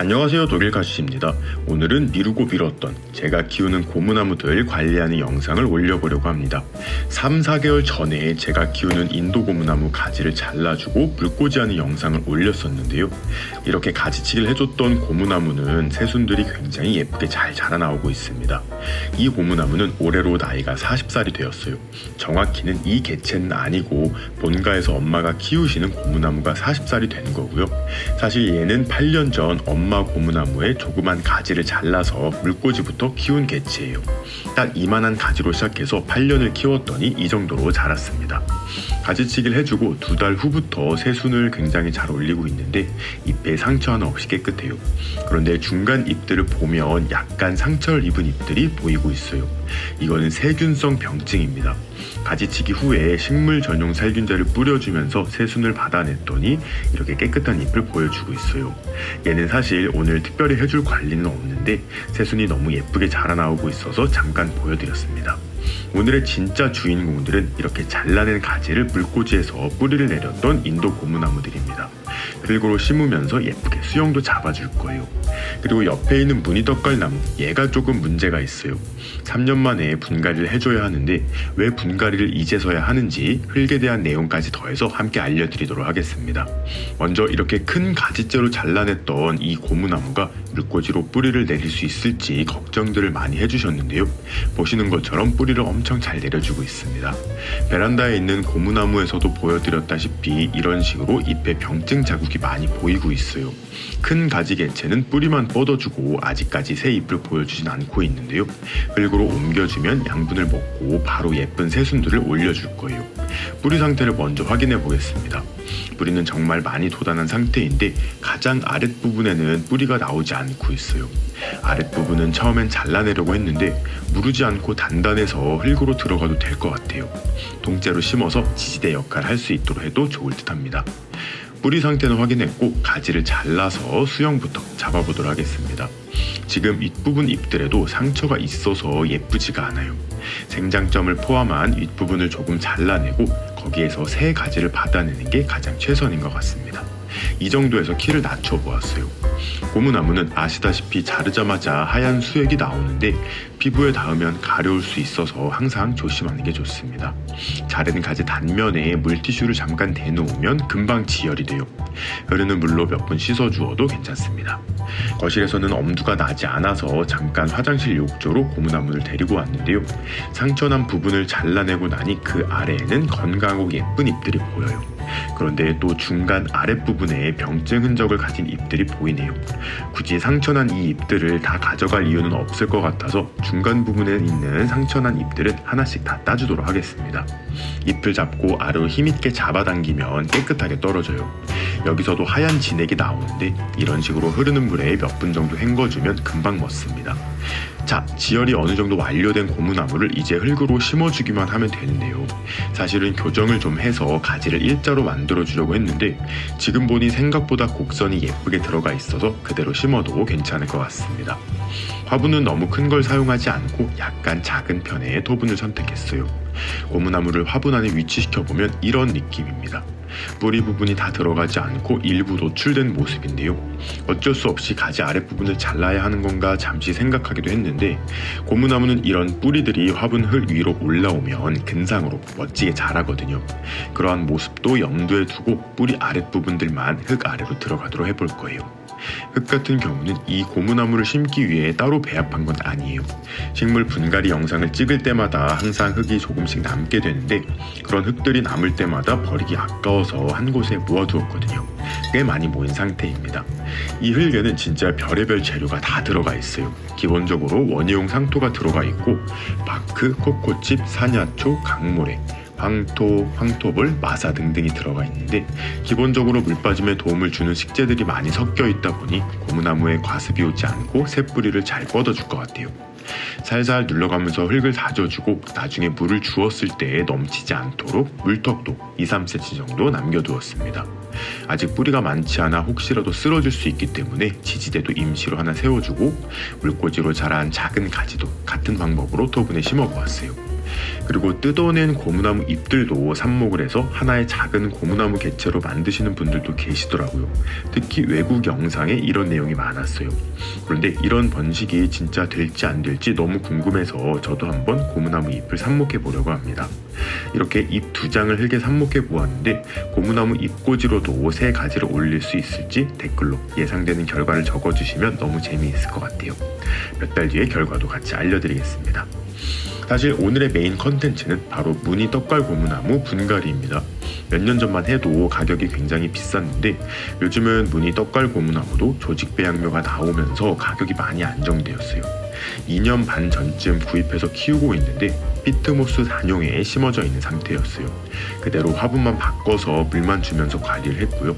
안녕하세요 독일 가시입니다. 오늘은 미루고 미뤘던 제가 키우는 고무나무들 관리하는 영상을 올려보려고 합니다. 3, 4개월 전에 제가 키우는 인도 고무나무 가지를 잘라주고 물꽂이하는 영상을 올렸었는데요. 이렇게 가지치기를 해줬던 고무나무는 새순들이 굉장히 예쁘게 잘 자라나오고 있습니다. 이 고무나무는 올해로 나이가 40살이 되었어요. 정확히는 이 개체는 아니고 본가에서 엄마가 키우시는 고무나무가 40살이 된 거고요. 사실 얘는 8년 전 엄마 고무나무에 조그만 가지를 잘라서 물꽂이부터 키운 개체예요. 딱 이만한 가지로 시작해서 8년을 키웠더니 이 정도로 자랐습니다. 가지치기를 해주고 두 달 후부터 새순을 굉장히 잘 올리고 있는데 잎에 상처 하나 없이 깨끗해요. 그런데 중간 잎들을 보면 약간 상처를 입은 잎들이 보이고 있어요. 이거는 세균성 병증입니다. 가지치기 후에 식물 전용 살균제를 뿌려주면서 새순을 받아냈더니 이렇게 깨끗한 잎을 보여주고 있어요. 얘는 사실 오늘 특별히 해줄 관리는 없는데 새순이 너무 예쁘게 자라나오고 있어서 잠깐 보여드렸습니다. 오늘의 진짜 주인공들은 이렇게 잘라낸 가지를 물꽂이에서 뿌리를 내렸던 인도 고무나무들입니다. 글고로 심으면서 예쁘게 수영도 잡아줄 거예요. 그리고 옆에 있는 무늬떡갈나무, 얘가 조금 문제가 있어요. 3년 만에 분갈이를 해줘야 하는데 왜 분갈이를 이제서야 하는지 흙에 대한 내용까지 더해서 함께 알려드리도록 하겠습니다. 먼저 이렇게 큰 가지째로 잘라냈던 이 고무나무가 물꽂이로 뿌리를 내릴 수 있을지 걱정들을 많이 해주셨는데요. 보시는 것처럼 뿌리를 엄청 잘 내려주고 있습니다. 베란다에 있는 고무나무에서도 보여드렸다시피 이런 식으로 잎에 병증 자국이 많이 보이고 있어요. 큰 가지 개체는 뿌리만 뻗어주고 아직까지 새 잎을 보여주진 않고 있는데요. 흙으로 옮겨주면 양분을 먹고 바로 예쁜 새순들을 올려줄 거예요. 뿌리 상태를 먼저 확인해 보겠습니다. 뿌리는 정말 많이 돋아난 상태인데 가장 아랫부분에는 뿌리가 나오지 않고 있어요. 아랫부분은 처음엔 잘라내려고 했는데 무르지 않고 단단해서 흙으로 들어가도 될 것 같아요. 동째로 심어서 지지대 역할을 할 수 있도록 해도 좋을 듯 합니다. 뿌리 상태는 확인했고 가지를 잘라서 수영부터 잡아보도록 하겠습니다. 지금 윗부분 잎들에도 상처가 있어서 예쁘지가 않아요. 생장점을 포함한 윗부분을 조금 잘라내고 거기에서 새 가지를 받아내는 게 가장 최선인 것 같습니다. 이 정도에서 키를 낮춰 보았어요. 고무나무는 아시다시피 자르자마자 하얀 수액이 나오는데 피부에 닿으면 가려울 수 있어서 항상 조심하는 게 좋습니다. 자른 가지 단면에 물티슈를 잠깐 대놓으면 금방 지혈이 돼요. 흐르는 물로 몇번 씻어 주어도 괜찮습니다. 거실에서는 엄두가 나지 않아서 잠깐 화장실 욕조로 고무나무를 데리고 왔는데요. 상처난 부분을 잘라내고 나니 그 아래에는 건강하고 예쁜 잎들이 보여요. 그런데 또 중간 아랫부분에 병증 흔적을 가진 잎들이 보이네요. 굳이 상처난 이 잎들을 다 가져갈 이유는 없을 것 같아서 중간 부분에 있는 상처난 잎들은 하나씩 다 따주도록 하겠습니다. 잎을 잡고 아래로 힘있게 잡아당기면 깨끗하게 떨어져요. 여기서도 하얀 진액이 나오는데 이런 식으로 흐르는 물에 몇 분 정도 헹궈주면 금방 멎습니다. 자, 지혈이 어느 정도 완료된 고무나무를 이제 흙으로 심어주기만 하면 되는데요. 사실은 교정을 좀 해서 가지를 일자로 만들어주려고 했는데 지금 보니 생각보다 곡선이 예쁘게 들어가 있어서 그대로 심어도 괜찮을 것 같습니다. 화분은 너무 큰 걸 사용하지 않고 약간 작은 편의 토분을 선택했어요. 고무나무를 화분 안에 위치시켜보면 이런 느낌입니다. 뿌리 부분이 다 들어가지 않고 일부 노출된 모습인데요. 어쩔 수 없이 가지 아랫부분을 잘라야 하는 건가 잠시 생각하기도 했는데 고무나무는 이런 뿌리들이 화분 흙 위로 올라오면 근상으로 멋지게 자라거든요. 그러한 모습도 염두에 두고 뿌리 아랫부분들만 흙 아래로 들어가도록 해볼 거예요. 흙 같은 경우는 이 고무나무를 심기 위해 따로 배합한 건 아니에요. 식물 분갈이 영상을 찍을 때마다 항상 흙이 조금씩 남게 되는데 그런 흙들이 남을 때마다 버리기 아까워서 한 곳에 모아두었거든요. 꽤 많이 모인 상태입니다. 이 흙에는 진짜 별의별 재료가 다 들어가 있어요. 기본적으로 원예용 상토가 들어가 있고 바크, 코코칩, 사냐초, 강모래, 황토, 황토볼, 마사 등등이 들어가 있는데 기본적으로 물 빠짐에 도움을 주는 식재들이 많이 섞여 있다 보니 고무나무에 과습이 오지 않고 새뿌리를 잘 뻗어줄 것 같아요. 살살 눌러가면서 흙을 다져주고 나중에 물을 주었을 때 넘치지 않도록 물턱도 2, 3cm 정도 남겨두었습니다. 아직 뿌리가 많지 않아 혹시라도 쓰러질 수 있기 때문에 지지대도 임시로 하나 세워주고 물꽂이로 자란 작은 가지도 같은 방법으로 토분에 심어보았어요. 그리고 뜯어낸 고무나무 잎들도 삽목을 해서 하나의 작은 고무나무 개체로 만드시는 분들도 계시더라고요. 특히 외국 영상에 이런 내용이 많았어요. 그런데 이런 번식이 진짜 될지 안 될지 너무 궁금해서 저도 한번 고무나무 잎을 삽목해 보려고 합니다. 이렇게 잎 두 장을 흙에 삽목해 보았는데 고무나무 잎꽂이로도 세 가지를 올릴 수 있을지 댓글로 예상되는 결과를 적어주시면 너무 재미있을 것 같아요. 몇 달 뒤에 결과도 같이 알려드리겠습니다. 사실 오늘의 메인 컨텐츠는 바로 무늬 떡갈 고무나무 분갈이입니다. 몇 년 전만 해도 가격이 굉장히 비쌌는데 요즘은 무늬 떡갈 고무나무도 조직 배양묘가 나오면서 가격이 많이 안정되었어요. 2년 반 전쯤 구입해서 키우고 있는데 피트모스 단용에 심어져 있는 상태였어요. 그대로 화분만 바꿔서 물만 주면서 관리를 했고요.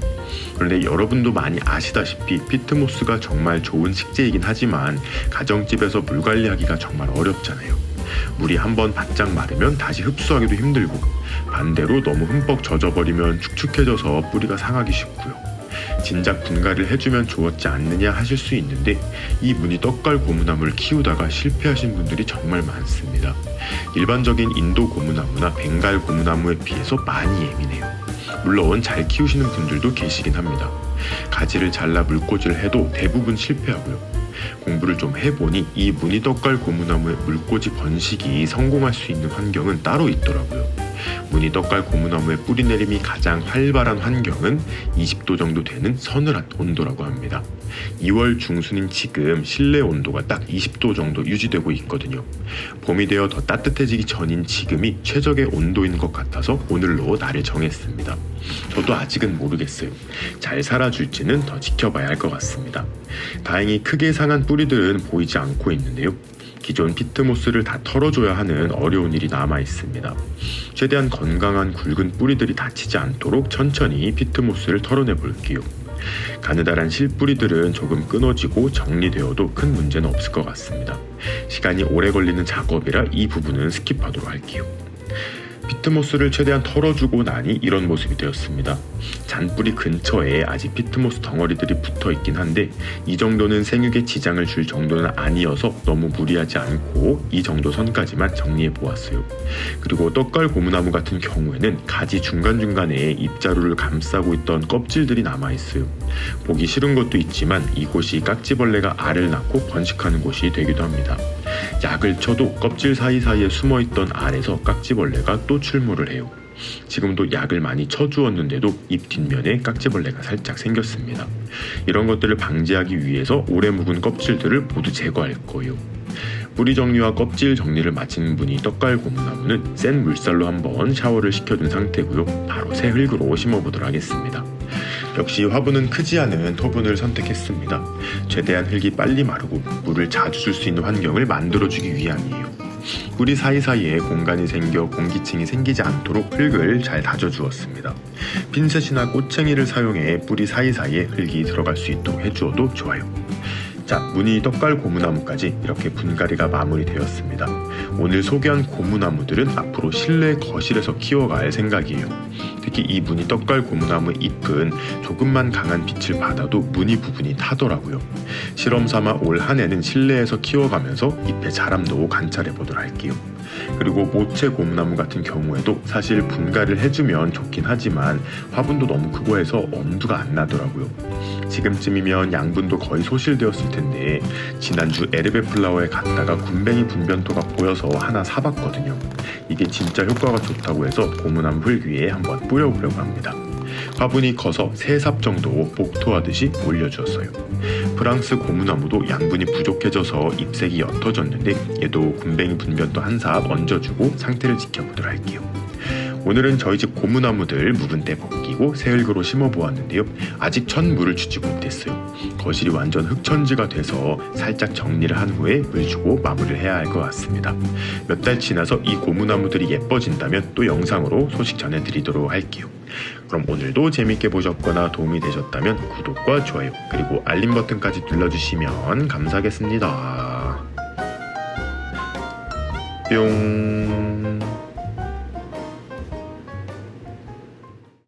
그런데 여러분도 많이 아시다시피 피트모스가 정말 좋은 식재이긴 하지만 가정집에서 물 관리하기가 정말 어렵잖아요. 물이 한번 바짝 마르면 다시 흡수하기도 힘들고 반대로 너무 흠뻑 젖어버리면 축축해져서 뿌리가 상하기 쉽고요. 진작 분갈이를 해주면 좋았지 않느냐 하실 수 있는데 이 무늬 떡갈 고무나무를 키우다가 실패하신 분들이 정말 많습니다. 일반적인 인도 고무나무나 벵갈 고무나무에 비해서 많이 예민해요. 물론 잘 키우시는 분들도 계시긴 합니다. 가지를 잘라 물꽂이를 해도 대부분 실패하고요. 공부를 좀 해보니 이 무늬떡갈 고무나무의 물꽂이 번식이 성공할 수 있는 환경은 따로 있더라고요. 무늬떡갈 고무나무의 뿌리 내림이 가장 활발한 환경은 20도 정도 되는 서늘한 온도라고 합니다. 2월 중순인 지금 실내 온도가 딱 20도 정도 유지되고 있거든요. 봄이 되어 더 따뜻해지기 전인 지금이 최적의 온도인 것 같아서 오늘로 날을 정했습니다. 저도 아직은 모르겠어요. 잘 살아줄지는 더 지켜봐야 할 것 같습니다. 다행히 크게 상한 뿌리들은 보이지 않고 있는데요. 기존 피트모스를 다 털어줘야 하는 어려운 일이 남아 있습니다. 최대한 건강한 굵은 뿌리들이 다치지 않도록 천천히 피트모스를 털어내 볼게요. 가느다란 실뿌리들은 조금 끊어지고 정리되어도 큰 문제는 없을 것 같습니다. 시간이 오래 걸리는 작업이라 이 부분은 스킵하도록 할게요. 피트모스를 최대한 털어주고 나니 이런 모습이 되었습니다. 잔뿌리 근처에 아직 피트모스 덩어리들이 붙어 있긴 한데 이 정도는 생육에 지장을 줄 정도는 아니어서 너무 무리하지 않고 이 정도 선까지만 정리해 보았어요. 그리고 떡갈 고무나무 같은 경우에는 가지 중간중간에 잎자루를 감싸고 있던 껍질들이 남아 있어요. 보기 싫은 것도 있지만 이곳이 깍지벌레가 알을 낳고 번식하는 곳이 되기도 합니다. 약을 쳐도 껍질 사이사이에 숨어있던 알에서 깍지벌레가 또 출몰을 해요. 지금도 약을 많이 쳐주었는데도 잎 뒷면에 깍지벌레가 살짝 생겼습니다. 이런 것들을 방지하기 위해서 오래 묵은 껍질들을 모두 제거할 거예요. 뿌리 정리와 껍질 정리를 마친 분이 떡갈 고무나무는 센 물살로 한번 샤워를 시켜준 상태고요. 바로 새 흙으로 심어보도록 하겠습니다. 역시 화분은 크지 않은 토분을 선택했습니다. 최대한 흙이 빨리 마르고 물을 자주 줄 수 있는 환경을 만들어주기 위함이에요. 뿌리 사이사이에 공간이 생겨 공기층이 생기지 않도록 흙을 잘 다져주었습니다. 핀셋이나 꼬챙이를 사용해 뿌리 사이사이에 흙이 들어갈 수 있도록 해주어도 좋아요. 자, 무늬 떡갈 고무나무까지 이렇게 분갈이가 마무리되었습니다. 오늘 소개한 고무나무들은 앞으로 실내 거실에서 키워갈 생각이에요. 특히 이 무늬 떡갈 고무나무 잎은 조금만 강한 빛을 받아도 무늬 부분이 타더라고요. 실험 삼아 올 한 해는 실내에서 키워가면서 잎의 자람도 관찰해 보도록 할게요. 그리고 모체 고무나무 같은 경우에도 사실 분갈이를 해주면 좋긴 하지만 화분도 너무 크고 해서 엄두가 안 나더라고요. 지금쯤이면 양분도 거의 소실되었을 텐데 지난주 에르베 플라워에 갔다가 군뱅이 분변토가 보여서 하나 사봤거든요. 이게 진짜 효과가 좋다고 해서 고무나무 흙 위에 한번 뿌려보려고 합니다. 화분이 커서 세 삽 정도 복토하듯이 올려주었어요. 프랑스 고무나무도 양분이 부족해져서 잎색이 옅어졌는데 얘도 군뱅이 분변토 한삽 얹어주고 상태를 지켜보도록 할게요. 오늘은 저희 집 고무나무들 묵은 때 벗기고 새 흙으로 심어보았는데요. 아직 첫 물을 주지 못했어요. 거실이 완전 흙천지가 돼서 살짝 정리를 한 후에 물 주고 마무리를 해야 할 것 같습니다. 몇 달 지나서 이 고무나무들이 예뻐진다면 또 영상으로 소식 전해드리도록 할게요. 그럼 오늘도 재밌게 보셨거나 도움이 되셨다면 구독과 좋아요 그리고 알림 버튼까지 눌러주시면 감사하겠습니다. 뿅.